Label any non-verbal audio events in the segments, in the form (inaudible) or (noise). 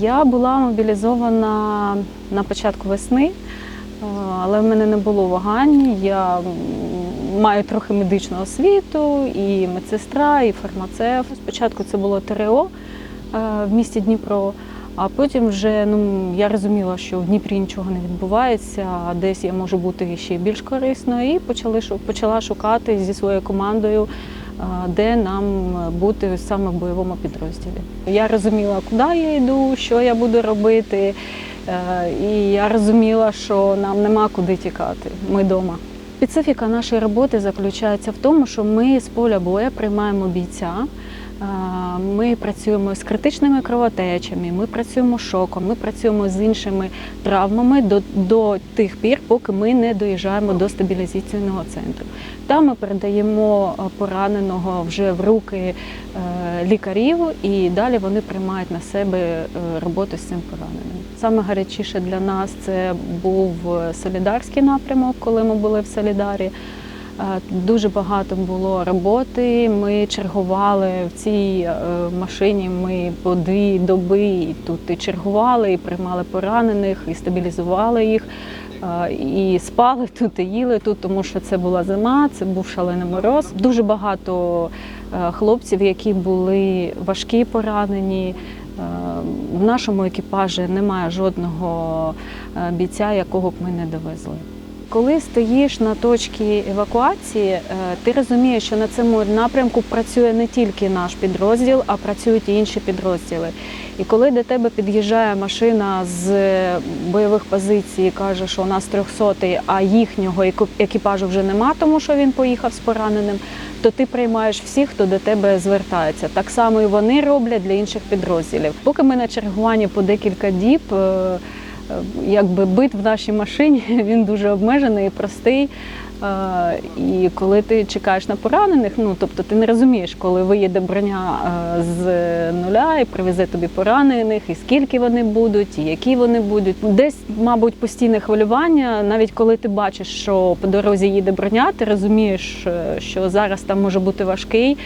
Я була мобілізована на початку весни, е, але в мене не було вагань. Я маю трохи медичну освіту, і медсестра, і фармацевт. Спочатку це було ТРО е, в місті Дніпро, а потім вже ну, я розуміла, що в Дніпрі нічого не відбувається, а десь я можу бути ще більш корисною. І почали, почала шукати зі своєю командою де нам бути саме в бойовому підрозділі. Я розуміла, куди я йду, що я буду робити, е, і я розуміла, що нам нема куди тікати. Ми вдома. Специфіка нашої роботи заключається в тому, що ми з поля боя приймаємо бійця. Ми працюємо з критичними кровотечами, ми працюємо шоком, ми працюємо з іншими травмами до, до тих пір, поки ми не доїжджаємо до стабілізаційного центру. Там ми передаємо е, пораненого вже в руки е, лікарів, і далі вони приймають на себе е, роботу з цим пораненим. Саме гарячіше для нас це був солідарський напрямок, коли ми були в Солідарі. Е, Дуже багато було роботи. Ми чергували в цій е, машині. Ми по дві доби тут і чергували, і приймали поранених, і стабілізували їх. Е, І спали тут, і їли тут, тому що це була зима, це був шалений мороз. Дуже багато хлопців, які були важкі поранені. В нашому екіпажі немає жодного бійця, якого б ми не довезли. Коли стоїш на точці евакуації, е, ти розумієш, що на цьому напрямку працює не тільки наш підрозділ, а працюють і інші підрозділи. І коли до тебе під'їжджає машина з бойових позицій каже, що у нас 300, а їхнього екіпажу вже нема, тому що він поїхав з пораненим, то ти приймаєш всіх, хто до тебе звертається. Так само і вони роблять для інших підрозділів. Поки ми на чергуванні по декілька діб. Якби бит в нашій машині (laughs) він дуже обмежений і простий. Е, І коли ти чекаєш на поранених, ну тобто ти не розумієш, коли виїде броня е, з нуля і привезе тобі поранених, і скільки вони будуть, і які вони будуть. Десь, мабуть, постійне хвилювання, навіть коли ти бачиш, що по дорозі їде броня, ти розумієш, е, що зараз там може бути важкий,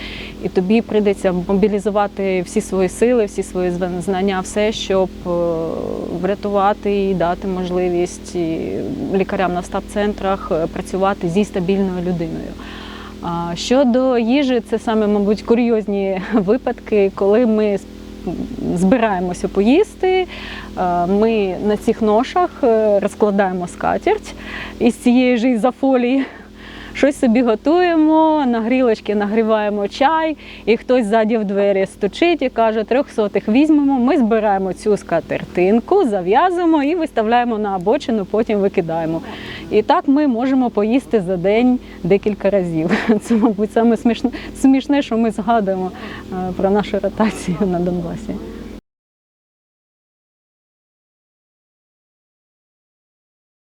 і тобі прийдеться мобілізувати всі свої сили, всі свої знання, все, щоб врятувати і дати можливість лікарям на стаб-центрах е, працювати зі стабільною людиною. Щодо їжі, це саме, мабуть, курйозні (laughs) випадки, коли ми збираємося поїсти. е, Ми на цих ношах е, розкладаємо скатерть із цієї ж ізофолії. Щось собі готуємо, на грілочки нагріваємо чай, і хтось ззаді в двері стучить і каже, трьохсотих візьмемо. Ми збираємо цю скатертинку, зав'язуємо і виставляємо на обочину, потім викидаємо. І так ми можемо поїсти за день декілька разів. (laughs) Це, мабуть, саме смішне, смішне, що ми згадуємо е, про нашу ротацію на Донбасі.